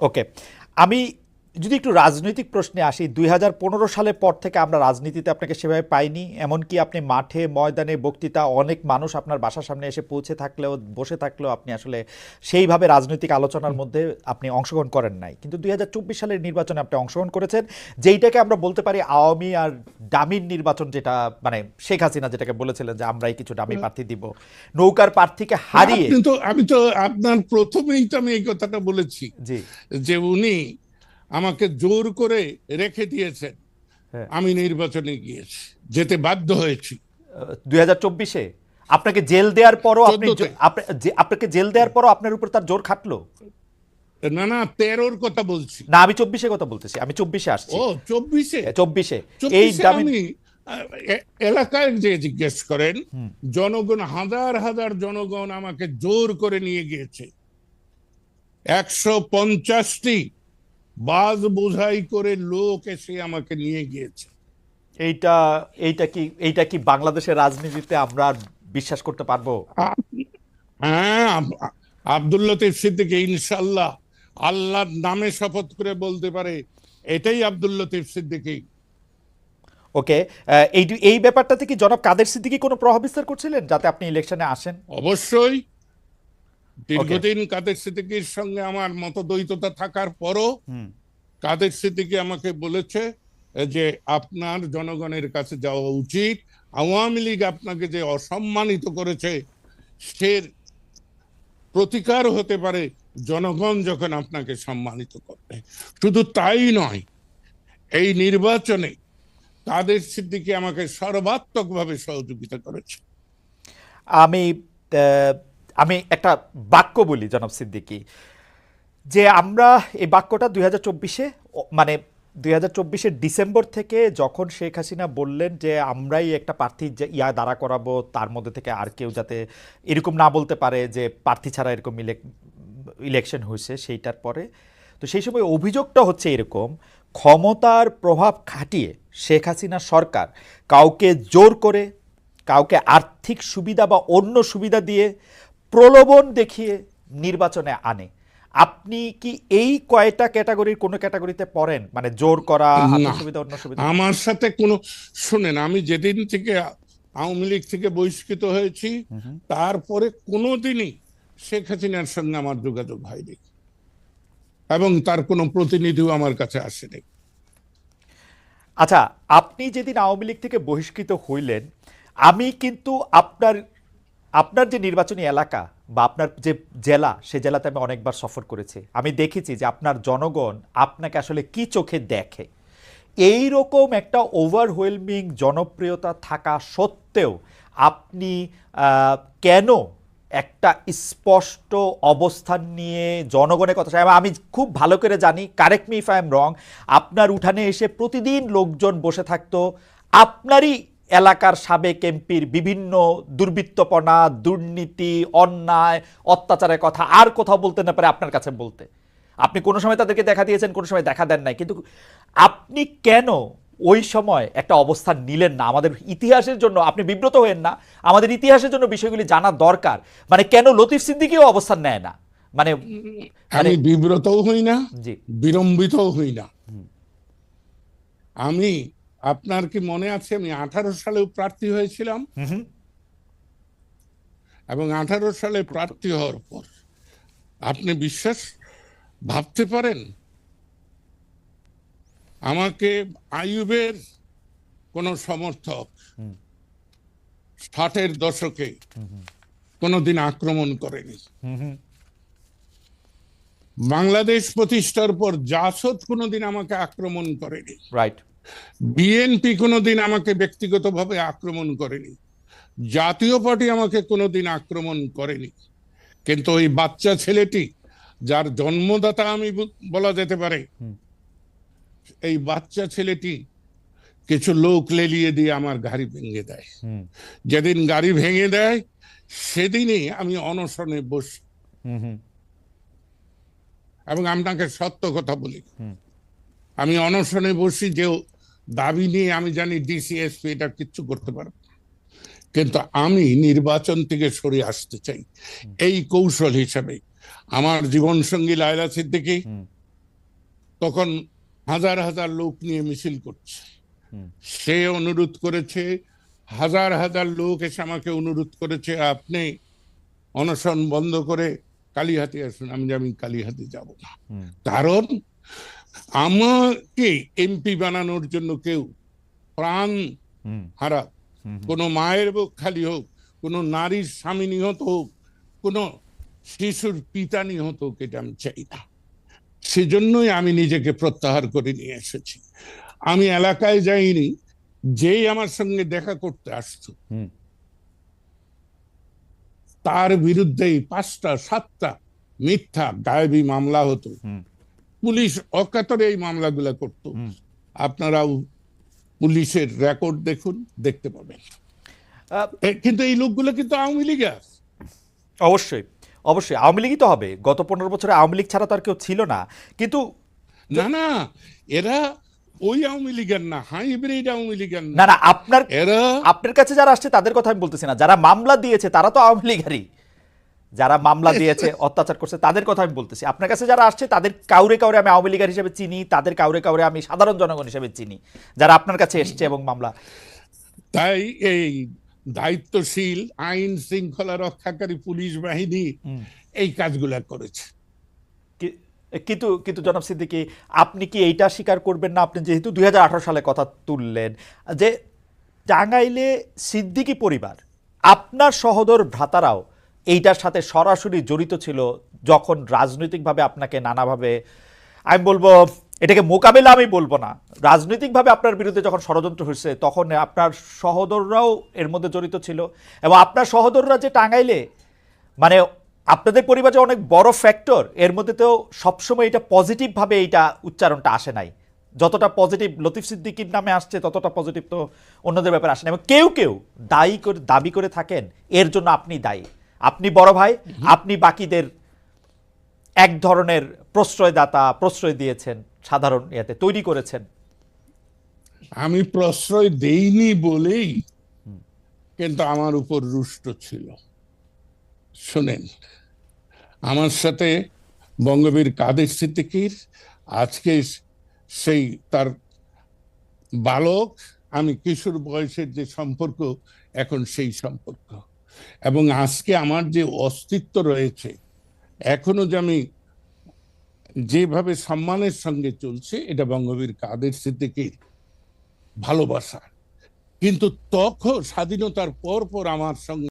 ওকে আমি যদি একটু রাজনৈতিক প্রশ্নে আসি দুই হাজার পনেরো সালের পর থেকে আমরা রাজনীতিতে আপনাকে সেভাবে পাইনি এমনকি আপনি মাঠে ময়দানে বক্তৃতা অনেক মানুষ আপনার বাসার সামনে এসে পৌঁছে থাকলেও বসে থাকলেও আপনি আসলে সেইভাবে রাজনৈতিক আলোচনার মধ্যে আপনি অংশগ্রহণ করেন নাই। কিন্তু দুই হাজার চব্বিশ সালের নির্বাচনে আপনি অংশগ্রহণ করেছেন যেইটাকে আমরা বলতে পারি আওয়ামী আর ডামির নির্বাচন যেটা মানে শেখ হাসিনা যেটাকে বলেছিলেন যে আমরাই কিছু ডামি প্রার্থী দিব। নৌকার প্রার্থীকে হারিয়ে কিন্তু আমি তো আপনার প্রথমেই তো আমি এই কথাটা বলেছি জি। যে উনি আমাকে জোর করে রেখে দিয়েছেন। হ্যাঁ। আমি নির্বাচনে গিয়েছি যেতে বাধ্য হয়েছি। দুই হাজার চব্বিশে? আপনাকে জেল দেওয়ার পরও আপনি আপনাকে জেল দেওয়ার পরও আপনার উপর তার জোর খাটলো? না না তেরোর কথা বলছি। না আমি চব্বিশে কথা বলতেছি আমি চব্বিশে আসছি। ও চব্বিশে? চব্বিশে। এই আমি এলাকায় যে জিজ্ঞেস করেন জনগণ হাজার হাজার জনগণ আমাকে জোর করে নিয়ে গিয়েছে। একশো পঞ্চাশটি বাস বোঝাই করে লোক এসে আমাকে নিয়ে গিয়েছে। এইটা এইটা কি এইটা কি বাংলাদেশের রাজনীতিতে আমরা বিশ্বাস করতে পারব? হ্যাঁ আব- আব্দুল লতিফ সিদ্দিকী ইনশাল্লাহ আল্লাহর নামে শপথ করে বলতে পারে এটাই আব্দুল লতিফ সিদ্দিকী। ওকে এই এই ব্যাপারটাতে কি জনাব কাদের সিদ্দিকি কোনো প্রভাব বিস্তার করছিলেন যাতে আপনি ইলেকশনে আসেন? অবশ্যই দীর্ঘদিন কাদের সিদ্দিকীর সঙ্গে আমার মতদ্বৈততা থাকার পরও কাদের সিদ্দিকী আমাকে বলেছে যে আপনার জনগণের কাছে যাওয়া উচিত। আওয়ামী লীগ আপনাকে যে অসম্মানিত করেছে সে প্রতিকার হতে পারে জনগণ যখন আপনাকে সম্মানিত করবে। শুধু তাই নয় এই নির্বাচনে কাদের সিদ্দিকী আমাকে সর্বাত্মকভাবে সহযোগিতা করেছে। আমি আহ, আমি একটা বাক্য বলি, জনাব সিদ্দিকি। যে আমরা এই বাক্যটা দুই হাজার চব্বিশে মানে দুই হাজার ডিসেম্বর থেকে যখন শেখ হাসিনা বললেন যে আমরাই একটা প্রার্থী ইয়া দাঁড়া করাবো, তার মধ্যে থেকে আর কেউ যাতে এরকম না বলতে পারে যে প্রার্থী ছাড়া এরকম ইলেকশন হয়েছে, সেইটার পরে। তো সেই সময় অভিযোগটা হচ্ছে এরকম, ক্ষমতার প্রভাব খাটিয়ে শেখ হাসিনা সরকার কাউকে জোর করে, কাউকে আর্থিক সুবিধা বা অন্য সুবিধা দিয়ে প্রলোভন দেখিয়ে নির্বাচনে আনে। আপনি কি এই কয়টা ক্যাটাগরির কোনো ক্যাটাগরিতে পড়েন? মানে জোর করা আর্থিক না। সুবিধা অন্য সুবিধা? আমার সাথে কোনো শুনেন আমি যেদিন থেকে আওয়ামী লীগ থেকে বহিষ্কৃত হয়েছি তারপরে কোনোদিনই শেখ হাসিনার সঙ্গে আমার যোগাযোগ হয়নি। এবং তার কোনো প্রতিনিধিও আমার কাছে আসেনি। আচ্ছা আপনি যেদিন আওয়ামী লীগ থেকে বহিষ্কৃত হইলেন আমি কিন্তু আপনার আপনার যে নির্বাচনী এলাকা বা আপনার যে জেলা, সে জেলাতে আমি অনেকবার সফর করেছি আমি দেখেছি যে আপনার জনগণ আপনাকে আসলে কি চোখে দেখে এই রকম একটা ওভারওয়েলমিং জনপ্রিয়তা থাকা সত্ত্বেও আপনি কেন একটা স্পষ্ট অবস্থান নিয়ে জনগণের কথা? আমি খুব ভালো করে জানি correct me if I am wrong আপনার উঠানে এসে প্রতিদিন লোকজন বসে থাকতো, আপনারই এলাকার সাবেক এমপির বিভিন্ন দুর্বৃত্তপনা দুর্নীতি অন্যায় অত্যাচারের কথা আর কোথাও বলতে না পারে আপনার কাছে বলতে। আপনি কোনো সময় তাদেরকে দেখা দিয়েছেন কোনো সময় দেখা দেন নাই। কিন্তু আপনি কেন ওই সময় একটা অবস্থান নিলেন না? আমাদের ইতিহাসের জন্য আপনি বিব্রত হয়েন না। আমাদের ইতিহাসের জন্য বিষয়গুলি জানা দরকার। মানে কেন লতিফ সিদ্দিকিও অবস্থান নেয় না? মানে আমি বিব্রতও হই না জি। বিলম্বিতও হই না। আমি আপনার কি মনে আছে আমি আঠারো সালেও প্রার্থী হয়েছিলাম? এবং আঠারো সালে প্রার্থী হওয়ার পর আপনি বিশ্বাস ভাবতে পারেন? আমাকে আইয়ুবের কোন সমর্থক ষাটের দশকে কোনোদিন আক্রমণ করেনি। বাংলাদেশ প্রতিষ্ঠার পর জাসদ কোনোদিন আমাকে আক্রমণ করেনি। রাইট বিএনপি কোনোদিন আমাকে ব্যক্তিগতভাবে আক্রমণ করেনি। জাতীয় পার্টি আমাকে কোনোদিন আক্রমণ করেনি। কিন্তু ওই বাচ্চা ছেলেটি যার জন্মদাতা আমি বলা যেতে পারে এই বাচ্চা ছেলেটি কিছু লোক লেলিয়ে দিয়ে আমার গাড়ি ভেঙে দেয়। যেদিন গাড়ি ভেঙে দেয় সেদিনই আমি অনশনে বসি। এবং আপনাকে সত্য কথা বলি। আমি অনশনে বসি যে দাবি নিয়ে আমি জানি ডিসিএসপি এটা কিচ্ছু করতে পারবে কিন্তু আমি নির্বাচন থেকে সরে আসতে চাই। এই কৌশল হিসাবে। আমার জীবন সঙ্গী লায়লা সিদ্দিকী। তখন হাজার হাজার লোক নিয়ে মিছিল করছে। সে অনুরোধ করেছে হাজার হাজার লোক এসে আমাকে অনুরোধ করেছে আপনি অনশন বন্ধ করে কালীহাতি আসুন আমি যে আমি কালীহাতি যাব না। কারণ আমাকে এমপি বানানোর জন্য কেউ প্রাণ হারা। কোনো মায়ের বুক খালি হোক কোনো নারীর স্বামী নিহত হোক কোনো শিশুর পিতা নিহত হোক এটা আমি চাই না সেজন্যই আমি নিজেকে প্রত্যাহার করে নিয়ে এসেছি আমি এলাকায় যাইনি যেই আমার সঙ্গে দেখা করতে আসতো। তার বিরুদ্ধেই পাঁচটা সাতটা মিথ্যা গায়েবী মামলা হতো। পুলিশ অকাতরে এই মামলাগুলো করতো। আপনারাও পুলিশের রেকর্ড দেখুন দেখতে পাবেন। কিন্তু এই লোকগুলো কিন্তু আওয়ামী লীগ অবশ্যই অবশ্যই আওয়ামী লীগই তো হবে। গত পনেরো বছরে আওয়ামী লীগ ছাড়া তো আর কেউ ছিল না। কিন্তু না না এরা ওই আওয়ামী লীগের না হাইব্রিড আওয়ামী লীগের না। না না আপনার এরা আপনার কাছে যারা আসছে তাদের কথা আমি বলতেছি না। যারা মামলা দিয়েছে তারা তো আওয়ামী লীগেরই। যারা মামলা দিয়েছে অত্যাচার করছে তাদের কথা আমি বলতেছি। আপনার কাছে যারা আসছে তাদের কাউরে কাউরে আমি আওয়ামী লীগের হিসেবে চিনি তাদের কাউরে কাউরে আমি সাধারণ জনগণ হিসেবে চিনি যারা আপনার কাছে এসছে এবং মামলা। তাই এই দায়িত্বশীল আইন শৃঙ্খলা রক্ষাকারী পুলিশ বাহিনী। এই কাজগুলা করেছে। কিন্তু কিন্তু জনাব সিদ্দিকী আপনি কি এইটা স্বীকার করবেন না? আপনি যেহেতু দুই হাজার আঠারো সালে কথা তুললেন যে টাঙ্গাইলে সিদ্দিকী পরিবার আপনার সহোদর ভ্রাতারাও এইটার সাথে সরাসরি জড়িত ছিল যখন রাজনৈতিকভাবে আপনাকে নানাভাবে, আমি বলব, এটাকে মোকাবেলা আমি বলব না। রাজনৈতিকভাবে আপনার বিরুদ্ধে যখন ষড়যন্ত্র হয়েছে, তখন আপনার সহোদররাও এর মধ্যে জড়িত ছিল এবং আপনার সহোদররা যে টাঙ্গাইলে মানে আপনাদের পরিবারে অনেক বড় ফ্যাক্টর এর মধ্যে তো সবসময় এটা পজিটিভভাবে এইটা উচ্চারণটা আসে নাই। যতটা পজিটিভ লতিফ সিদ্দিকির নামে আসছে, ততটা পজিটিভ তো অন্যদের ব্যাপারে আসে না এবং কেউ কেউ দায়ী করে, দাবি করে থাকেন, এর জন্য আপনি দায়ী। আপনি বড় ভাই, আপনি বাকিদের এক ধরনের প্রশ্রয়দাতা, প্রশ্রয় দিয়েছেন, সাধারণ ইয়েতে তৈরি করেছেন। আমি প্রশ্রয় দেইনি বলেই কিন্তু আমার উপর রুষ্ট ছিল। শুনেন, আমার সাথে বঙ্গবীর কাদের সিদ্দিকির, আজকে সেই তার বালক, আমি কিশোর বয়সের যে সম্পর্ক, এখন সেই সম্পর্ক। এবং আজকে আমার যে অস্তিত্ব রয়েছে, এখনও যে আমি যেভাবে সম্মানের সঙ্গে চলছে, এটা বঙ্গবীর কাদের সিদ্দিকির ভালোবাসা কিন্তু তখন স্বাধীনতার পর পর আমার সঙ্গে